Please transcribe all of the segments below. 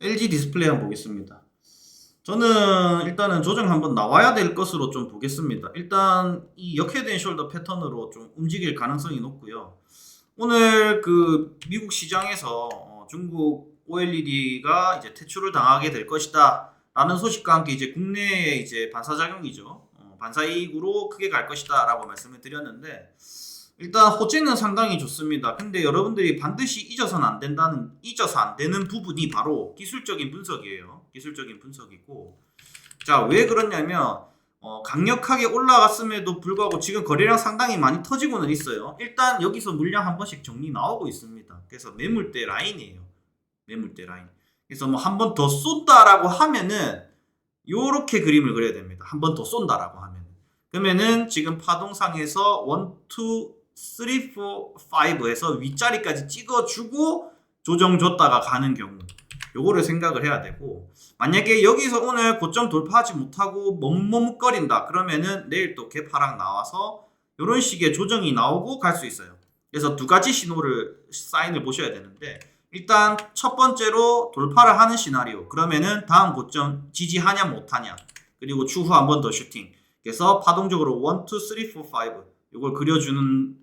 LG 디스플레이 한번 보겠습니다. 저는 일단은 조정 한번 나와야 될 것으로 좀 보겠습니다. 일단 이 역회된 숄더 패턴으로 좀 움직일 가능성이 높고요. 오늘 그 미국 시장에서 어, 중국 OLED가 이제 퇴출을 당하게 될 것이다. 라는 소식과 함께 이제 국내에 이제 반사작용이죠. 어, 반사이익으로 크게 갈 것이다. 라고 말씀을 드렸는데 일단 호재는 상당히 좋습니다. 근데 여러분들이 반드시 잊어서는 안 된다는 잊어서 안 되는 부분이 바로 기술적인 분석이에요. 기술적인 분석이고 자 왜 그러냐면 어, 강력하게 올라갔음에도 불구하고 지금 거래량 상당히 많이 터지고는 있어요. 일단 여기서 물량 한 번씩 정리 나오고 있습니다. 그래서 매물대 라인이에요. 매물대 라인. 그래서 뭐 한 번 더 쏜다라고 하면은 요렇게 그림을 그려야 됩니다. 한 번 더 쏜다라고 하면. 그러면은 지금 파동상에서 1, 2, 3, 4, 5에서 윗자리까지 찍어주고 조정 줬다가 가는 경우. 요거를 생각을 해야 되고. 만약에 여기서 오늘 고점 돌파하지 못하고 머뭇머뭇거린다. 그러면은 내일 또 개파락 나와서 요런 식의 조정이 나오고 갈 수 있어요. 그래서 두 가지 신호를 사인을 보셔야 되는데 일단 첫 번째로 돌파를 하는 시나리오. 그러면은 다음 고점 지지하냐 못하냐. 그리고 추후 한 번 더 슈팅. 그래서 파동적으로 1, 2, 3, 4, 5 이걸 그려주는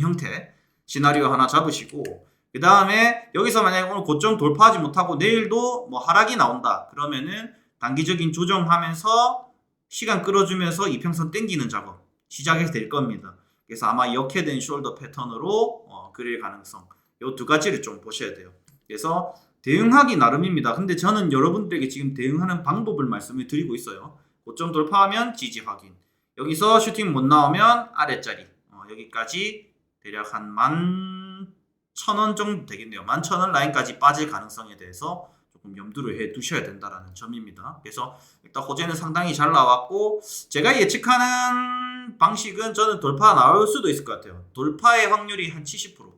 형태 시나리오 하나 잡으시고 그 다음에 여기서 만약에 오늘 고점 돌파하지 못하고 내일도 뭐 하락이 나온다 그러면은 단기적인 조정하면서 시간 끌어주면서 이평선 땡기는 작업 시작이 될 겁니다. 그래서 아마 역해된 숄더 패턴으로 어, 그릴 가능성 요두 가지를 좀 보셔야 돼요. 그래서 대응하기 나름입니다. 근데 저는 여러분들에게 지금 대응하는 방법을 말씀을 드리고 있어요. 고점 돌파하면 지지 확인. 여기서 슈팅 못 나오면 아래자리. 어, 여기까지 대략 한 만 천 원 정도 되겠네요. 만 천 원 라인까지 빠질 가능성에 대해서 조금 염두를 해 두셔야 된다라는 점입니다. 그래서 일단 호재는 상당히 잘 나왔고 제가 예측하는 방식은 저는 돌파 나올 수도 있을 것 같아요. 돌파의 확률이 한 70%,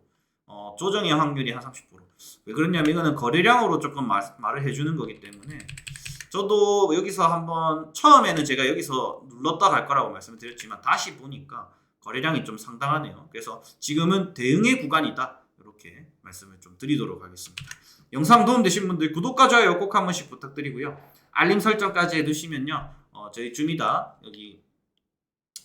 어, 조정의 확률이 한 30%. 왜 그러냐면 이거는 거래량으로 조금 말, 말을 해주는 거기 때문에 저도 여기서 한번 처음에는 제가 여기서 눌렀다 갈 거라고 말씀을 드렸지만 다시 보니까 거래량이 좀 상당하네요. 그래서 지금은 대응의 구간이다. 이렇게 말씀을 좀 드리도록 하겠습니다. 영상 도움되신 분들 구독과 좋아요 꼭 한 번씩 부탁드리고요. 알림 설정까지 해두시면요. 어, 저희 줌이다 여기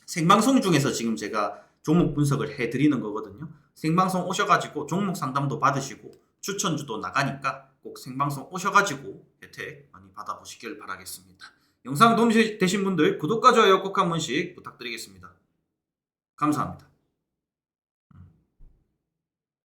생방송 중에서 지금 제가 종목 분석을 해드리는 거거든요. 생방송 오셔가지고 종목 상담도 받으시고 추천주도 나가니까 꼭 생방송 오셔가지고 혜택 많이 받아보시길 바라겠습니다. 영상 도움 되신 분들 구독과 좋아요 꼭 한 번씩 부탁드리겠습니다. 감사합니다.